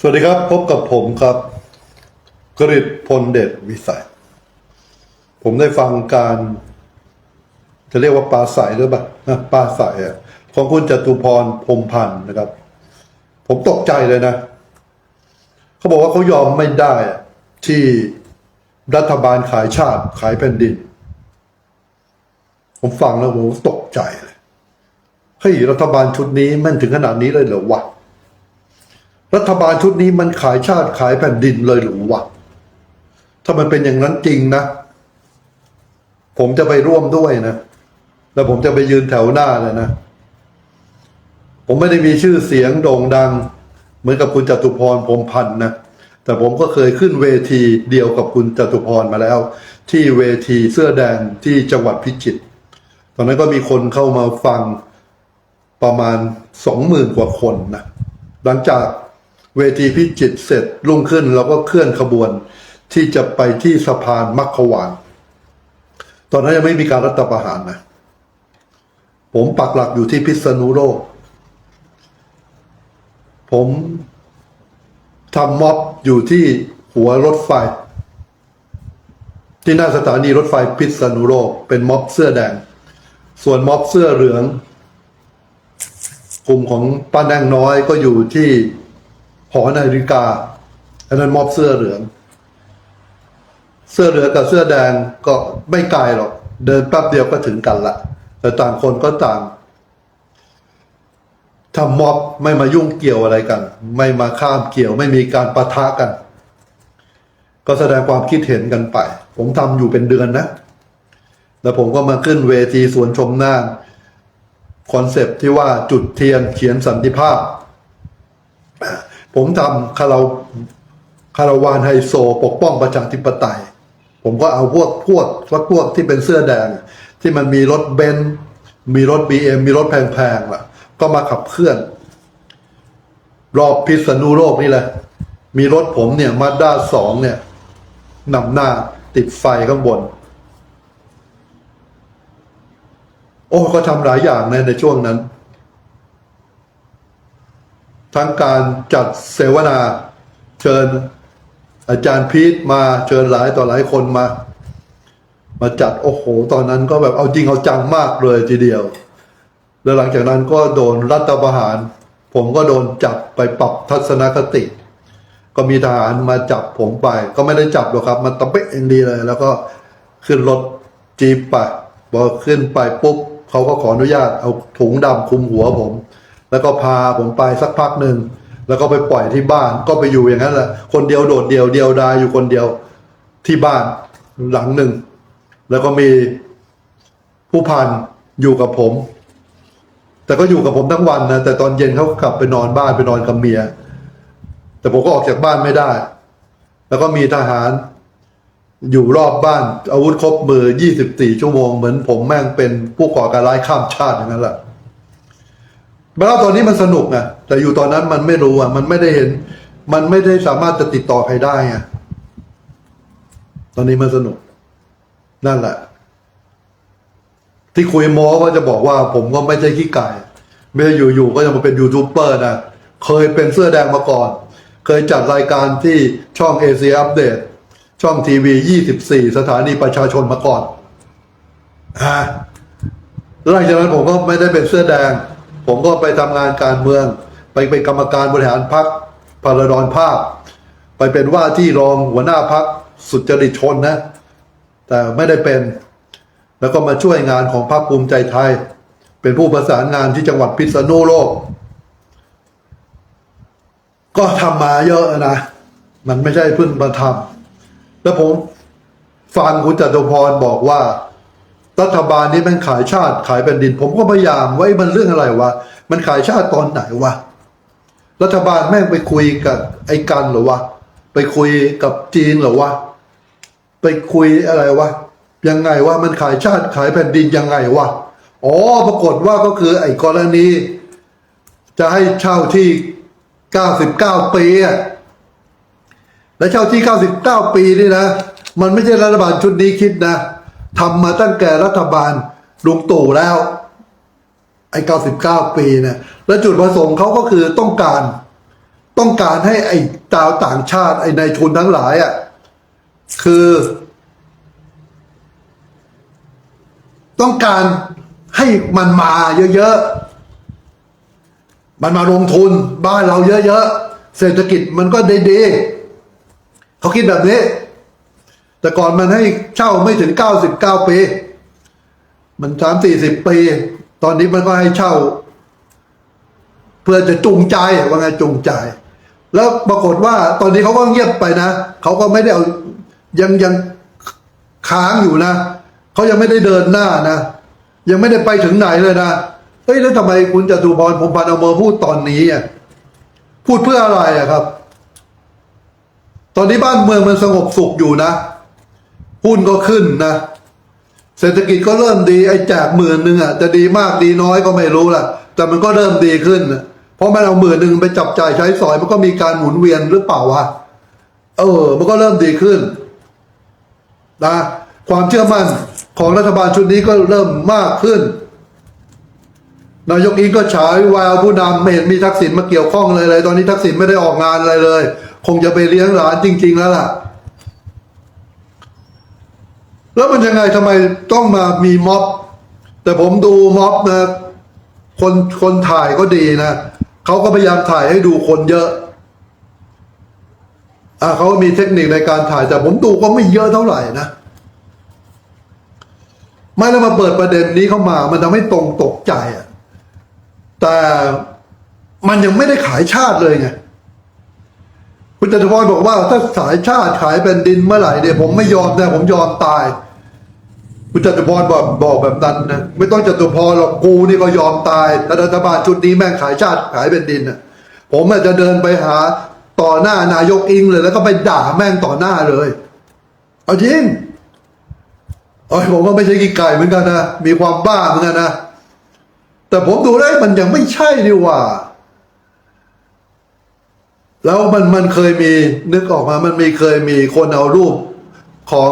สวัสดีครับ พบกับผมครับ กริตพลเดชวิสัย ผมได้ฟังการ จะเรียกว่าปลาใสหรือเปล่าปลาใสของคุณจตุพรพรมพันธ์นะครับ ผมตกใจเลยนะ เขาบอกว่าเขายอมไม่ได้ ที่รัฐบาลขายชาติขายแผ่นดิน ผมฟังแล้วผมตกใจเลยเฮ้ยรัฐบาลชุดนี้แม่นถึงขนาดนี้เลยเหรอวะ รัฐบาลชุดนี้มันขายชาติขายแผ่นดินเลยหรือวะถ้ามันเป็นอย่างนั้นจริงนะ ผมจะไปร่วมด้วยนะ แล้วผมจะไปยืนแถวหน้าเลยนะ ผมไม่ได้มีชื่อเสียงโด่งดัง เหมือนกับคุณจตุพรพรมพันธ์นะแต่ผมก็เคยขึ้นเวทีเดียวกับคุณจตุพรมาแล้ว ที่เวทีเสื้อแดงที่จังหวัดพิจิตรตอนนั้นก็มีคนเข้ามาฟังประมาณสองหมื่นกว่าคนนะหลังจาก เวทีพิจิตรเสร็จรุ่งขึ้นเราก็เคลื่อนขบวน ที่จะไปที่สะพานมัคควานตอนนั้นยังไม่มีการรัฐประหารนะ ผมปักหลักอยู่ที่พิษณุโลก ผมทำม็อบอยู่ที่หัวรถไฟ ที่หน้าสถานีรถไฟพิษณุโลก เป็นม็อบเสื้อแดง ส่วนม็อบเสื้อเหลือง กลุ่มของป้าแดงน้อยก็อยู่ที่ หอนาฬิกา อันนั้นมอบเสื้อเหลือง เสื้อเหลืองกับเสื้อแดงก็ไม่ไกลหรอก เดินแป๊บเดียวก็ถึงกันละ แต่ต่างคนก็ต่างทำม็อบไม่มายุ่งเกี่ยวอะไรกัน ไม่มาข้ามเกี่ยว ไม่มีการปะทะกัน ก็แสดงความคิดเห็นกันไป ผมทำอยู่เป็นเดือนนะ แล้วผมก็มาขึ้นเวทีสวนชมน่านคอนเซปที่ว่าจุดเทียนเขียนสันติภาพ ผมทำคาราวคาราวานไฮโซ ปกป้องประชาธิปไตย ผมก็เอาพวกพวกพวกพวกที่เป็นเสื้อแดง ที่มันมีรถเบนซ์มีรถบีเอ็มมีรถแพงๆล่ะ ก็มาขับเคลื่อน รอบพิษณุโลกนี่แหละ มีรถผมเนี่ยมาด้าสองเนี่ยนำหน้าติดไฟข้างบน โอ้ก็ทำหลายอย่างในในช่วงนั้น ทั้งการจัดเสวนา เชิญอาจารย์พีทมาเชิญหลายต่อหลายคนมา มาจัดโอ้โห ตอนนั้นก็แบบเอาจริงเอาจังมากเลยทีเดียว แล้วหลังจากนั้นก็โดนรัฐประหาร ผมก็โดนจับไปปรับทัศนคติ ก็มีทหารมาจับผมไป ก็ไม่ได้จับหรอกครับ มันตะเปะเองดีเลย แล้วก็ขึ้นรถจีปไปพอขึ้นไปปุ๊บเขาก็ขออนุญาตเอาถุงดำคลุมหัวผม แล้วก็พาผมไปสักพักหนึ่งแล้วก็ไปปล่อยที่บ้านก็ไปอยู่อย่างนั้นแหละคนเดียวโดดเดียวเดียวดายอยู่คนเดียวที่บ้านหลังหนึ่ง แล้วก็มีผู้พันอยู่กับผม แต่ก็อยู่กับผมทั้งวันนะแต่ตอนเย็นเขากลับไปนอนบ้านไปนอนกับเมีย แต่ผมก็ออกจากบ้านไม่ได้ แล้วก็มีทหารอยู่รอบบ้านอาวุธครบมือ 24 ชั่วโมง เหมือนผมแม่งเป็นผู้ก่อการร้ายข้ามชาติอย่างนั้นแหละ มาเล่าตอนนี้มันสนุกไงแต่อยู่ตอนนั้นมันไม่รู้อะ มันไม่ได้เห็น มันไม่ได้สามารถจะติดต่อใครได้ไงตอนนี้มันสนุก นั่นแหละ ที่คุยม้ก็จะบอกว่า ผมก็ไม่ใช่ขี้ไก่ไม่ได้อยู่ๆก็จะมาเป็นยูทูบเบอร์นะเคยเป็นเสื้อแดงมาก่อน เคยจัดรายการที่ช่องเอเชียอัปเดตช่องทีวี24สถานีประชาชนมาก่อนอ่าแล้วหลังจากนั้นผมก็ไม่ได้เป็นเสื้อแดง ผมก็ไปทำงานการเมือง ไปเป็นกรรมการบริหารพรรคพลดรภาพ ไปเป็นว่าที่รองหัวหน้าพรรคสุจริตชนนะ แต่ไม่ได้เป็น แล้วก็มาช่วยงานของพรรคภูมิใจไทย เป็นผู้ประสานงานที่จังหวัดพิษณุโลก ก็ทำมาเยอะนะ มันไม่ใช่เพิ่งมาทำแล้วผมฟังคุณจตุพรบอกว่า รัฐบาลนี้มันขายชาติขายแผ่นดิน ผมก็พยายามว่าเอ้มันเรื่องอะไรวะมันขายชาติตอนไหนวะรัฐบาลแม่งไปคุยกับไอ้กันหรอวะไปคุยกับจีนหรอวะไปคุยอะไรวะยังไงว่ามันขายชาติขายแผ่นดินยังไงวะอ๋อปรากฏว่าก็คือไอ้กรณี จะให้เช่าที่เก้าสิบเก้าปีอะและเช่าที่เก้าสิบเก้าปีนี่นะ มันไม่ใช่รัฐบาลชุดนี้คิดนะ ทำมาตั้งแต่รัฐบาลลุงตู่แล้ว ไอ้เก้าสิบเก้าปีเนี่ยและจุดประสงค์เขาก็คือต้องการ ต้องการให้ไอ้ดาวต่างชาติ ไอ้นายทุนทั้งหลายอะคือ ต้องการให้มันมาเยอะๆ มันมาลงทุนบ้านเราเยอะๆ เศรษฐกิจมันก็ดีๆเขาคิดแบบนี้ แต่ก่อนมันให้เช่าไม่ถึงเก้าสิบเก้าปี มันสามสี่สิบปี ตอนนี้มันก็ให้เช่า เพื่อจะจูงใจว่าไงจูงใจ แล้วปรากฏว่าตอนนี้เขาก็เงียบไปนะเขาก็ไม่ได้เอายังยังค้างอยู่นะเขายังไม่ได้เดินหน้านะ ยังไม่ได้ไปถึงไหนเลยนะเฮ้ยแล้วทำไมคุณจตุพรพมพันธ์เอามาพูดตอนนี้อะพูดเพื่ออะไรอะครับ ตอนนี้บ้านเมืองมันสงบสุขอยู่นะ หุ้นก็ขึ้นนะเศรษฐกิจก็เริ่มดีไอ้แจกหมื่นหนึ่งอะจะดีมากดีน้อยก็ไม่รู้ล่ะ แต่มันก็เริ่มดีขึ้น เพราะมันเอาหมื่นหนึ่งไปจับจ่ายใช้สอย มันก็มีการหมุนเวียนหรือเปล่าวะเออ มันก็เริ่มดีขึ้นนะความเชื่อมั่นของรัฐบาลชุดนี้ก็เริ่มมากขึ้น นายกอิงก็ฉายแววผู้นำไม่เห็นมีทักษิณมาเกี่ยวข้องเลยเลย ตอนนี้ทักษิณไม่ได้ออกงานอะไรเลย คงจะไปเลี้ยงหลานจริง ๆ แล้วล่ะ แล้วมันยังไงทำไมต้องมามีม็อบ แต่ผมดูม็อบนะคนคนถ่ายก็ดีนะเขาก็พยายามถ่ายให้ดูคนเยอะอ่าเขามีเทคนิคในการถ่ายแต่ผมดูก็ไม่เยอะเท่าไหร่นะไม่แล้วมาเปิดประเด็นนี้เข้ามา มันทำให้ตรงตกใจอะแต่มันยังไม่ได้ขายชาติเลยไงคุณจตุพรบอกว่าถ้าสายชาติขายเป็นดินเมื่อไหร่เนี่ยผมไม่ยอมนะผมยอมตาย คุณจตุพรบอกบอกแบบนั้นนะไม่ต้องจตุพรหรอกกูนี่ก็ยอมตายถ้ารัฐบาลชุดนี้แม่งขายชาติขายเป็นดินนะผมอาจจะเดินไปหาต่อหน้านายกอิงเลย แล้วก็ไปด่าแม่งต่อหน้าเลย เอาจริงเอ้ยผมว่าไม่ใช่กีไก่เหมือนกันนะมีความบ้าเหมือนกันนะแต่ผมดูแล้มันยังไม่ใช่ดีว่า แล้วมันมันเคยมีนึกออกมามันมีเคยมีคนเอารูปของ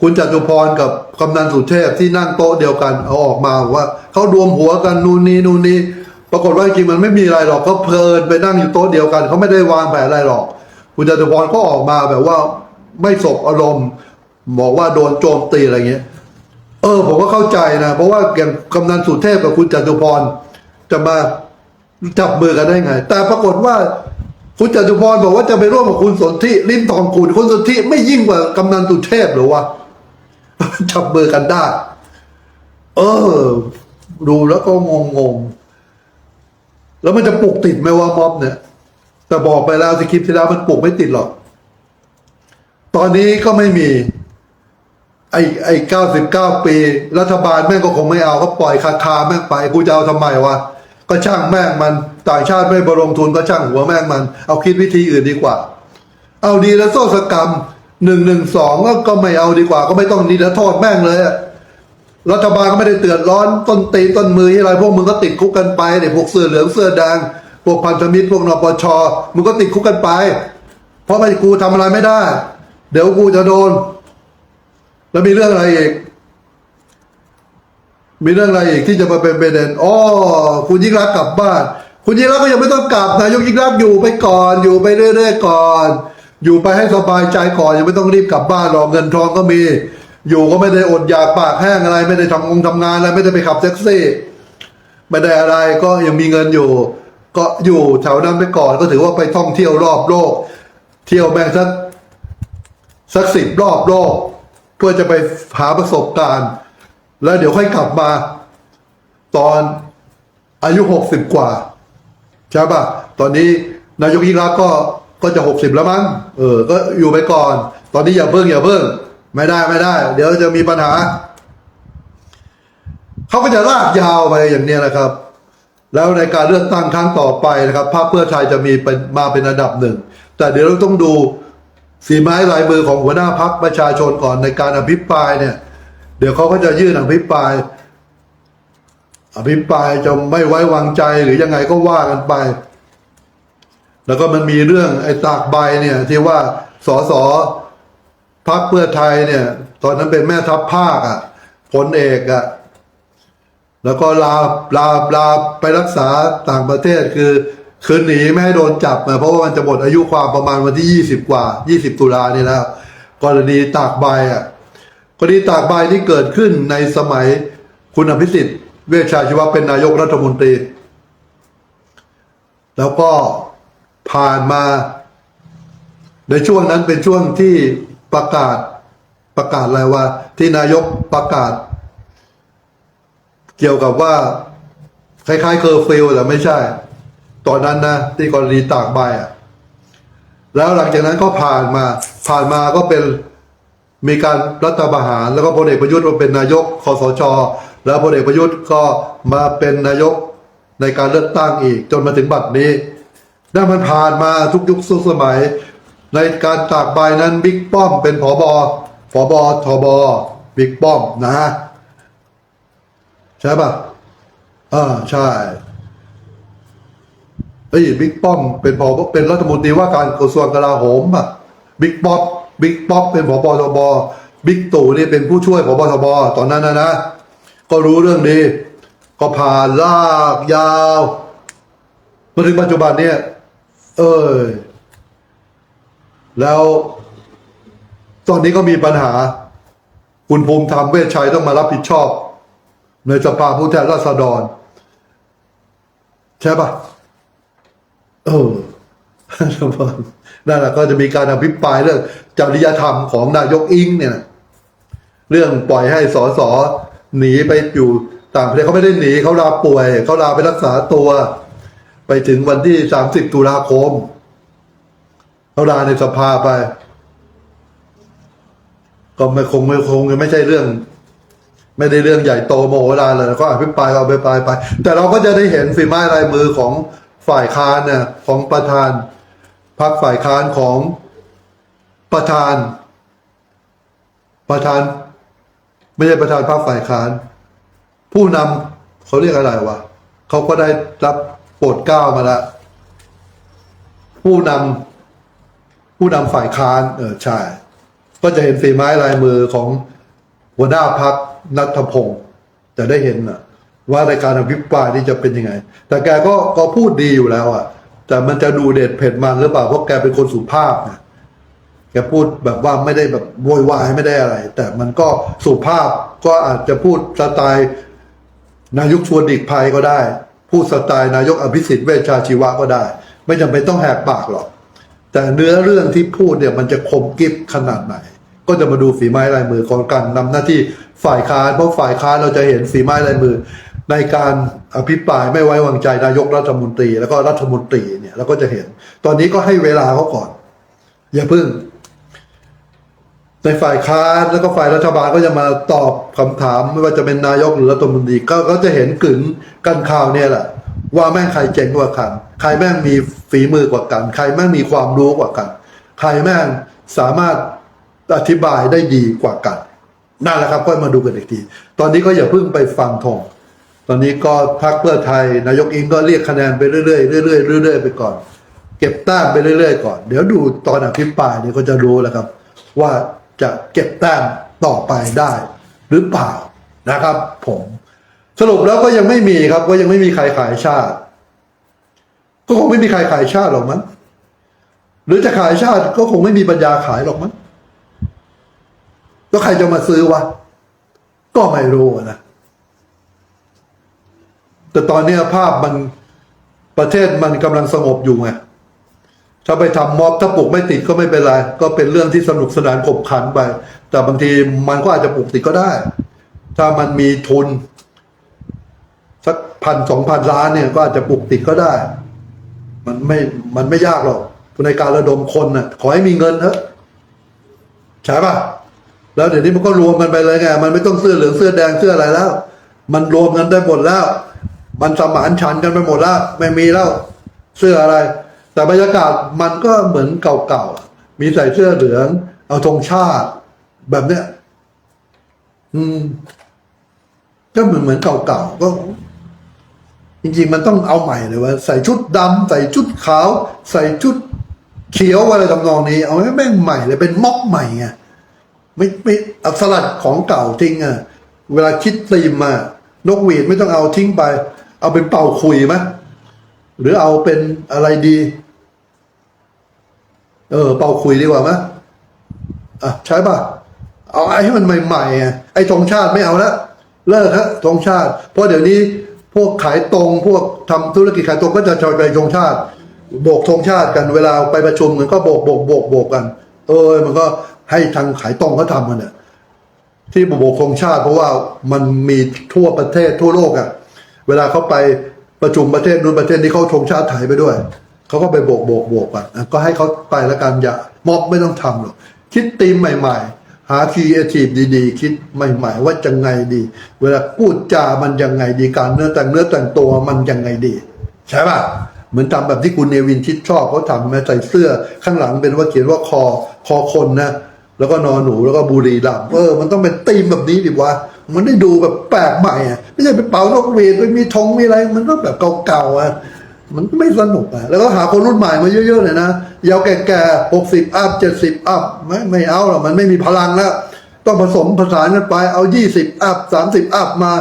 คุณจตุพรกับกำนันสุเทพที่นั่งโต๊ะเดียวกันเอาออกมาว่าเขารวมหัวกันนู่นนี่นู่นนี่ปรากฏว่าจริงมันไม่มีอะไรหรอกเขาเพลินไปนั่งอยู่โต๊ะเดียวกันเขาไม่ได้วางแผนอะไรหรอก คุณจตุพรก็ออกมาแบบว่าไม่สบอารมณ์บอกว่าโดนโจมตีอะไรเงี้ย เออ ผมก็เข้าใจนะ เพราะว่าอย่างกำนันสุเทพกับคุณจตุพรจะมาจับมือกันได้ไง แต่ปรากฏว่าคุณจตุพรบอกว่าจะไปร่วมกับคุณสนธิลิ้มทองกุลคุณสนธิไม่ยิ่งกว่ากำนันตุเทพหรือวะ จับมือกันได้ เออ ดูแล้วก็งงงแล้วมันจะปลุกติดไหมว่าม็อบเนี่ย แต่บอกไปแล้วสคริปที่แล้วมันปลุกไม่ติดหรอก ตอนนี้ก็ไม่มี ไอ้ไอ้เก้าสิบเก้าปี รัฐบาลแม่งก็คงไม่เอาก็ปล่อยคาคาแม่งไปกูจะเอาทำไมวะก็ช่างแม่งมัน ต่างชาติไม่บลงทุนก็ช่างหัวแม่งมัน เอาคิดวิธีอื่นดีกว่า เอาดีแล้วโซ่สกรรม หนึ่งหนึ่งสองก็ไม่เอาดีกว่า ก็ไม่ต้องดีแล้วโทษแม่งเลยอะรัฐบาลก็ไม่ได้เตือนร้อนต้นตีนต้นมืออะไรพวกมึงก็ติดคุกกันไปเด็กพวกเสื้อเหลืองเสื้อแดงพวกพันธมิตรพวกนปชมึงก็ติดคุกกันไป เพราะไม่กูทำอะไรไม่ได้ เดี๋ยวกูจะโดน แล้วมีเรื่องอะไรอีก มีเรื่องอะไรอีกที่จะมาเป็นประเด็นอ๋อคุณยิ่งรักกลับบ้าน คุณยิ่งรักก็ยังไม่ต้องกลับนายกยิ่งรักอยู่ไปก่อนอยู่ไปเรื่อยๆก่อน อยู่ไปให้สบายใจก่อนยังไม่ต้องรีบกลับบ้านหรอกเงินทองก็มี อยู่ก็ไม่ได้อดอยากปากแห้งอะไร ไม่ได้ทำงงทำงานอะไรไม่ได้ไปขับแท็กซี่ไม่ได้อะไรก็ยังมีเงินอยู่ ก็อยู่แถวนั้นไปก่อนก็ถือว่าไปท่องเที่ยวรอบโลก เที่ยวแม่งสักสักสิบรอบโลก เพื่อจะไปหาประสบการณ์ แล้วเดี๋ยวค่อยกลับมา ตอนอายุหกสิบกว่าใช่ป่ะตอนนี้นายกยิ่งรักก็ ก็จะหกสิบแล้วมั้งเออ ก็อยู่ไปก่อน ตอนนี้อย่าเพิ่งอย่าเพิ่ง ไม่ได้ไม่ได้ เดี๋ยวจะมีปัญหาเขาก็จะลากยาวไปอย่างนี้นะครับ แล้วในการเลือกตั้งครั้งต่อไปนะครับพรรคเพื่อไทยจะมีเป็นมาเป็นอันดับหนึ่ง แต่เดี๋ยวเราต้องดูสีไม้ลายมือของหัวหน้าพักประชาชนก่อนในการอภิปรายเนี่ย เดี๋ยวเขาก็จะยื่นอภิปราย อภิปรายจะไม่ไว้วางใจหรือยังไงก็ว่ากันไป แล้วก็มันมีเรื่องไอ้ตากใบเนี่ยที่ว่าสสพักเพื่อไทยเนี่ย ตอนนั้นเป็นแม่ทัพภาคอะ่ะพลเอกอะ่ะแล้วก็ลาลาลาไปรักษาต่างประเทศคือ คือหนีไม่ให้โดนจับนะเพราะว่ามันจะหมดอายุความประมาณวันที่ยี่สิบกว่ายี่สิบตุลานี่แล้วกรณีตากใบอะกรณีตากใบที่เกิดขึ้นในสมัยคุณอภิสิทธิ์ เวชชาชีวะเป็นนายกรัฐมนตรี แล้วก็ ผ่านมา ในช่วงนั้นเป็นช่วงที่ประกาศประกาศอะไรว่า ที่นายกประกาศ เกี่ยวกับว่า คล้ายๆเคอร์ฟิลแต่ไม่ใช่ ตอนนั้นนะที่กรณีตากใบอะแล้วหลังจากนั้นก็ผ่านมา ผ่านมาก็เป็นมีการรัฐประหาร แล้วก็พลเอกประยุทธ์มาเป็นนายกคอสช แล้วพลเอกประยุทธ์ก็มาเป็นนายกในการเลือกตั้งอีก จนมาถึงบัดนี้ นั่นมันผ่านมาทุกยุคทุกสมัย ในการตากใบนั้นบิ๊กป้อมเป็นผอบอผอบอทบบิ๊กป้อมนะฮะใช่ปะอ่าใช่เอ้ยบิ๊กป้อมเป็นพอเป็นรัฐมนตรีว่าการกระทรวงกลาโหมอะบิ๊กป๊อปบิ๊กป๊อปเป็นผบทบบิ๊กตู่นี่เป็นผู้ช่วยผบทบตอนนั้นนะนะก็รู้เรื่องดี ก็ผ่านลากยาวมาถึงปัจจุบันเนี่ย เอ้ยแล้วตอนนี้ก็มีปัญหา คุณภูมิธรรมเวชชัยต้องมารับผิดชอบ ในสภาผู้แทนราษฎร ใช่ปะเออนั่นแหละก็จะมีการอภิปรายเรื่องจริยธรรมของนายกอิงเนี่ยนะเรื่องปล่อยให้สอสอหนีไปอยู่ต่างประเทศเขาไม่ได้หนีเขาลาป่วยเขาลาไปรักษาตัว ไปถึงวันที่สามสิบตุลาคมเขาลาในสภาไป ก็ไม่คงไม่คงไม่ใช่เรื่อง ไม่ได้เรื่องใหญ่โตโมโหลานเลยก็อภิปรายก็อภิปรายไป แต่เราก็จะได้เห็นฝีไม้ลายมือของฝ่ายค้านเนี่ยของประธานพรรคฝ่ายค้านของประธาน ประธาน ไม่ใช่ประธานพรรคฝ่ายค้าน ผู้นำเขาเรียกอะไรวะเขาก็ได้รับ โปรดเกล้ามาล้วผู้นำผู้นำฝ่ายค้าน เออใช่ ก็จะเห็นฝีไม้ลายมือของหัวหน้าพักนัทพงศ์จะได้เห็นนะว่าในการอภิปรายนี่จะเป็นยังไง แต่แกก็ก็พูดดีอยู่แล้วอะ แต่มันจะดูเด็ดเผ็ดมันหรือเปล่าเพราะแกเป็นคนสุภาพนะแกพูดแบบว่าไม่ได้แบบโวยวายไม่ได้อะไร แต่มันก็สุภาพก็อาจจะพูดสไตล์นายกชวนดิกภัยก็ได้ พูดสไตล์นายกอภิสิทธิ์เวชชาชีวะก็ได้ ไม่จำเป็นต้องแหกปากหรอก แต่เนื้อเรื่องที่พูดเนี่ยมันจะคมกริบขนาดไหน ก็จะมาดูฝีไม้ลายมือของการนำหน้าที่ฝ่ายค้านเพราะฝ่ายค้านเราจะเห็นฝีไม้ลายมือ ในการอภิปรายไม่ไว้วางใจนายกรัฐมนตรี แล้วก็รัฐมนตรีเนี่ยเราก็จะเห็น ตอนนี้ก็ให้เวลาเขาก่อน อย่าเพึ่ง ในฝ่ายค้านแล้วก็ฝ่ายรัฐบาลก็จะมาตอบคำถาม ไม่ว่าจะเป็นนายกหรือรัฐมนตรีก็ก็จะเห็นกึ่งกันข่าวเนี่ยแหละ ว่าแม่งใครเจ๋งกว่ากันใครแม่งมีฝีมือกว่ากัน ใครแม่งมีความรู้กว่ากัน ใครแม่งสามารถอธิบายได้ดีกว่ากันนั่นแหละครับก็มาดูกันอีกที ตอนนี้ก็อย่าเพิ่งไปฟังทงตอนนี้ก็พรรคเพื่อไทยนายกอิงก็เรียกคะแนนไปเรื่อยๆเรื่อยๆเรื่อยๆไปก่อน เก็บแต้มไปเรื่อยๆก่อน เดี๋ยวดูตอนอภิปรายเนี่ยก็จะรู้แล้วครับ ว่า จะเก็บแต้มต่อไปได้หรือเปล่านะครับ ผม สรุปแล้วก็ยังไม่มีครับ ก็ยังไม่มีใครขายชาติ ก็คงไม่มีใครขายชาติหรอกมั้งหรือจะขายชาติก็คงไม่มีปัญญาขายหรอกมั้งแล้วใครจะมาซื้อวะก็ไม่รู้นะแต่ตอนนี้ภาพมันประเทศมันกำลังสงบอยู่ไง ถ้าไปทำม็อบถ้าปลุกไม่ติดก็ไม่เป็นไร ก็เป็นเรื่องที่สนุกสนานขบขันไป แต่บางทีมันก็อาจจะปลุกติดก็ได้ ถ้ามันมีทุนสักพันสองพันล้านเนี่ยก็อาจจะปลุกติดก็ได้ มันไม่มันไม่ยากหรอกในการระดมคนน่ะ ขอให้มีเงินเถอะใช่ปะแล้วเดี๋ยวนี้มันก็รวมกันไปเลยไงมันไม่ต้องเสื้อเหลืองเสื้อแดงเสื้ออะไรแล้ว มันรวมกันได้หมดแล้ว มันสมานฉันกันไปหมดแล้ว ไม่มีแล้ว เสื้ออะไร แต่บรรยากาศมันก็เหมือนเก่าๆ มีใส่เสื้อเหลือง เอาธงชาติ แบบเนี้ย อืม ก็เหมือนเหมือนเก่าๆ ก็ จริงๆ มันต้องเอาใหม่เลยว่า ใส่ชุดดำใส่ชุดขาว ใส่ชุดเขียวอะไรทำนองนี้ เอาให้แม่งใหม่เลยเป็นม็อกใหม่ไงไม่ไม่เอาสลัดของเก่าทิ้งอะ เวลาคิดธีมมานกหวีดไม่ต้องเอาทิ้งไป เอาเป็นเป่าคุยไหมหรือเอาเป็นอะไรดี เออ เป่าคุยดีกว่ามยอะใช่ป่ะ เอาไอ้ให้มันใหม่ๆอะไอ้ธงชาติไม่เอาละเลิกฮะธงชาติ เพราะเดี๋ยวนี้พวกขายตรงพวกทำธุรกิจขายตรงก็จะชอยไปธงชาติ โบกธงชาติกันเวลาไปประชุมมันก็โบกโบกโบกโบกกัน เออ มันก็ให้ทางขายตรงเขาทำกันเนี่ยที่โบกธงชาติ เพราะว่ามันมีทั่วประเทศทั่วโลกอะ่ะ เวลาเขาไปประชุมประเทศนู้นประเทศนี้เขาธงชาติไทยไปด้วย เขาก็ไปโบกโบกโบกกันก็ให้เขาไปแล้วกันอย่าม็อบไม่ต้องทำหรอกคิดธีมใหม่ ๆ หาครีเอทีฟดีๆ คิดใหม่ ๆ ว่าจะไงดี เวลาพูดจามันยังไงดีการเนื้อแต่งเนื้อแต่งตัวมันยังไงดี ใช่ป่ะเหมือนทำแบบที่คุณเนวินชิดชอบเขาทำไหมใส่เสื้อข้างหลังเป็นว่าเขียนว่าคอคอคนนะแล้วก็นอนหนูแล้วก็บุรีรัมเออ มันต้องเป็นธีมแบบนี้ดิวะมันได้ดูแบบแปลกใหม่อะไม่ใช่ไปเป่านกหวีดไปมีธงมีอะไร มันก็แบบเก่าๆอะ มันไม่สนุกอะแล้วก็หาคนรุ่นใหม่มาเยอะๆเลยนะยาวแก่ๆหกสิบอัพเจ็ดสิบอัพไม่ไม่เอาหรอกมันไม่มีพลังแล้วต้องผสมผสานกันไปเอายี่สิบอัพสามสิบอัพมา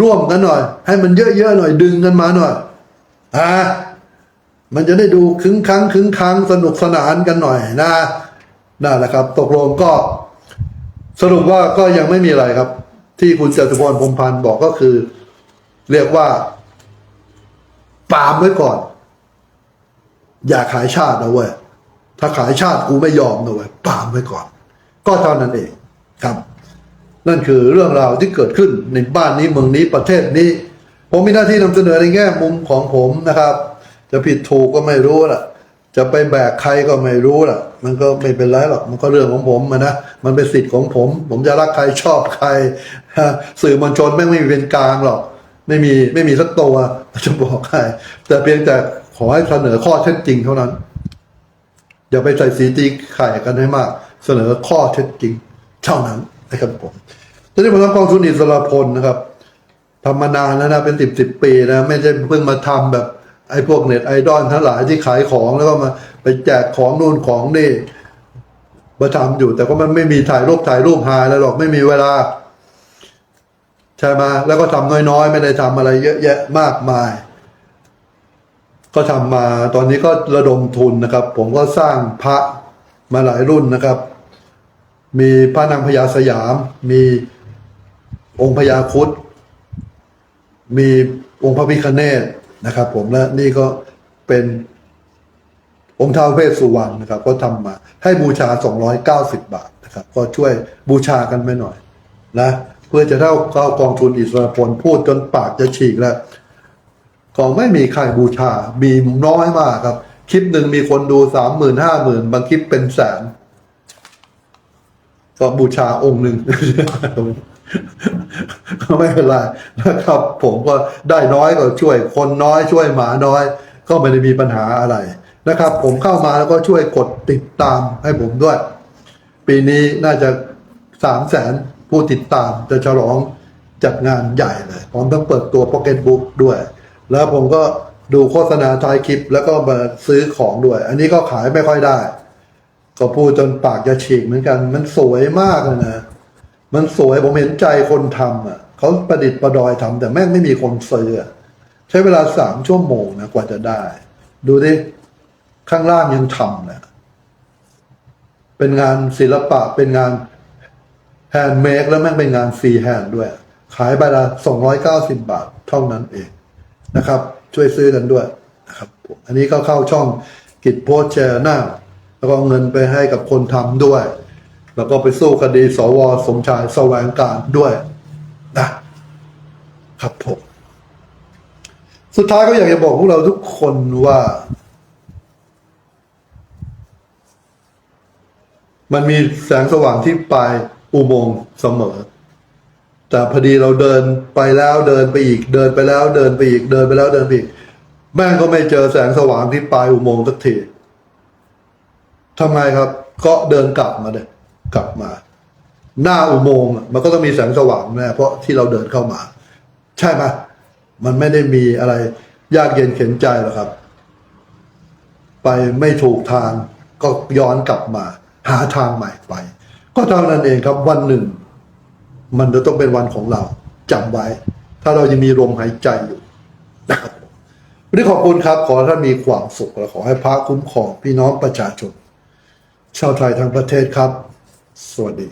ร่วมกันหน่อย ให้มันเยอะๆหน่อยดึงกันมาหน่อยอ่ามันจะได้ดูคึ้งค้งคึ้งค้งสนุกสนานกันหน่อยนะนั่นแหละครับ ตกลงก็ สรุปว่าก็ยังไม่มีอะไรครับ ที่คุณจตุพรพรมพันธ์บอกก็คือ เรียกว่า ปามไว้ก่อน อย่าขายชาตินะเว้ยถ้าขายชาติกูไม่ยอมนะเว้ยปามไว้ก่อน ก็เท่านั้นเองครับ นั่นคือเรื่องราวที่เกิดขึ้นในบ้านนี้เมืองนี้ประเทศนี้ ผมมีหน้าที่นำเสนอในแง่มุมของผมนะครับ จะผิดถูกก็ไม่รู้ล่ะ จะไปแบกใครก็ไม่รู้ล่ะ มันก็ไม่เป็นไรหรอกมันก็เรื่องของผมนะมันเป็นสิทธิ์ของผม ผมจะรักใครชอบใครสื่อมวลชนแม่งไม่เป็นกลางหรอก ไม่มีไม่มีสักตัวจะบอกใครแต่เพียงแต่ขอให้เสนอข้อเท็จจริงเท่านั้น อย่าไปใส่สีตีไข่กันให้มาก เสนอข้อเท็จจริง เท่านั้นนะครับผมตอนนี้ผมทำกองทุนอิสระพลนะครับทำมานานแล้วนะเป็นสิบสิบปีนะไม่ใช่เพิ่งมาทำแบบไอ้พวกเน็ตไอดอลทั้งหลายที่ขายของแล้วก็มาไปแจกของนู่นของนี่มาทำอยู่ แต่ก็มันไม่มีถ่ายรูปถ่ายรูปหายแล้วหรอกไม่มีเวลา ใช่ไหมแล้วก็ทำน้อยๆ ไม่ได้ทำอะไรเยอะแยะมากมาย ก็ทำมาตอนนี้ก็ระดมทุนนะครับ ผมก็สร้างพระมาหลายรุ่นนะครับ มีพระนางพญาสยาม มีองค์พญาคุดมีองค์พระพิคเนตนะครับ ผมและนี่ก็เป็นองค์ท้าวเวสสุวรรณนะครับ ก็ทำมาให้บูชา 290 บาทนะครับ ก็ช่วยบูชากันไปหน่อยนะ พื่อจะเท่าเข้ากองทุนอิสระพลพูดจนปากจะฉีกแล้วก็ไม่มีใครบูชา มีน้อยมากครับ คลิปหนึ่งมีคนดูสามหมื่นห้าหมื่นบางคลิปเป็นแสน ก็บูชาองค์หนึ่งก็ไม่เป็นไรนะครับ ผมก็ได้น้อยก็ช่วย คนน้อยช่วยหมาน้อย ก็ไม่ได้มีปัญหาอะไรนะครับ ผมเข้ามาแล้วก็ช่วยกดติดตามให้ผมด้วย ปีนี้น่าจะสามแสน ผู้ติดตามจะฉลองจัดงานใหญ่เลยพร้อมทั้งเปิดตัว Pocket Book ด้วย แล้วผมก็ดูโฆษณาท้ายคลิป แล้วก็มาซื้อของด้วย อันนี้ก็ขายไม่ค่อยได้ ก็พูดจนปากจะฉีกเหมือนกัน มันสวยมากเลยนะ มันสวยผมเห็นใจคนทำอะเขาประดิษฐ์ประดอยทำแต่แม่งไม่มีคนซื้อใช้เวลาสามชั่วโมงนะกว่าจะได้ ดูดิข้างล่างยังทำนะเป็นงานศิลปะเป็นงาน แฮนด์เมดแล้วแม่งเป็นงานฟรีแฮนด์ด้วย ขายใบละสองร้อยเก้าสิบบาทเท่านั้นเองนะครับ ช่วยซื้อกันด้วยนะครับผมอันนี้ก็เข้าช่องกิจโพสแชร์หน้า แล้วก็เงินไปให้กับคนทำด้วย แล้วก็ไปสู้คดีสวสมชายแสวงการด้วยนะครับผมสุดท้ายก็อยากจะบอกพวกเราทุกคนว่า มันมีแสงสว่างที่ปลาย อุโมงค์เสมอ แต่พอดีเราเดินไปแล้วเดินไปอีก เดินไปแล้วเดินไปอีก เดินไปแล้วเดินไปอีก แม่งก็ไม่เจอแสงสว่างที่ปลายอุโมงค์สักทีทำไงครับ ก็เดินกลับมาเลยกลับมา หน้าอุโมงค์มันก็ต้องมีแสงสว่างแน่เพราะที่เราเดินเข้ามา ใช่ไหมมันไม่ได้มีอะไร ยากเย็นเข็นใจหรอกครับ ไปไม่ถูกทางก็ย้อนกลับมา หาทางใหม่ไป ก็เท่านั้นเองครับวันหนึ่ง มันจะต้องเป็นวันของเราจำไว้ ถ้าเรายังมีลมหายใจอยู่นะครับวันนี้ขอบคุณครับ ขอท่านมีความสุขและขอให้พระคุ้มครองพี่น้องประชาชน ชาวไทยทั้งประเทศครับ สวัสดี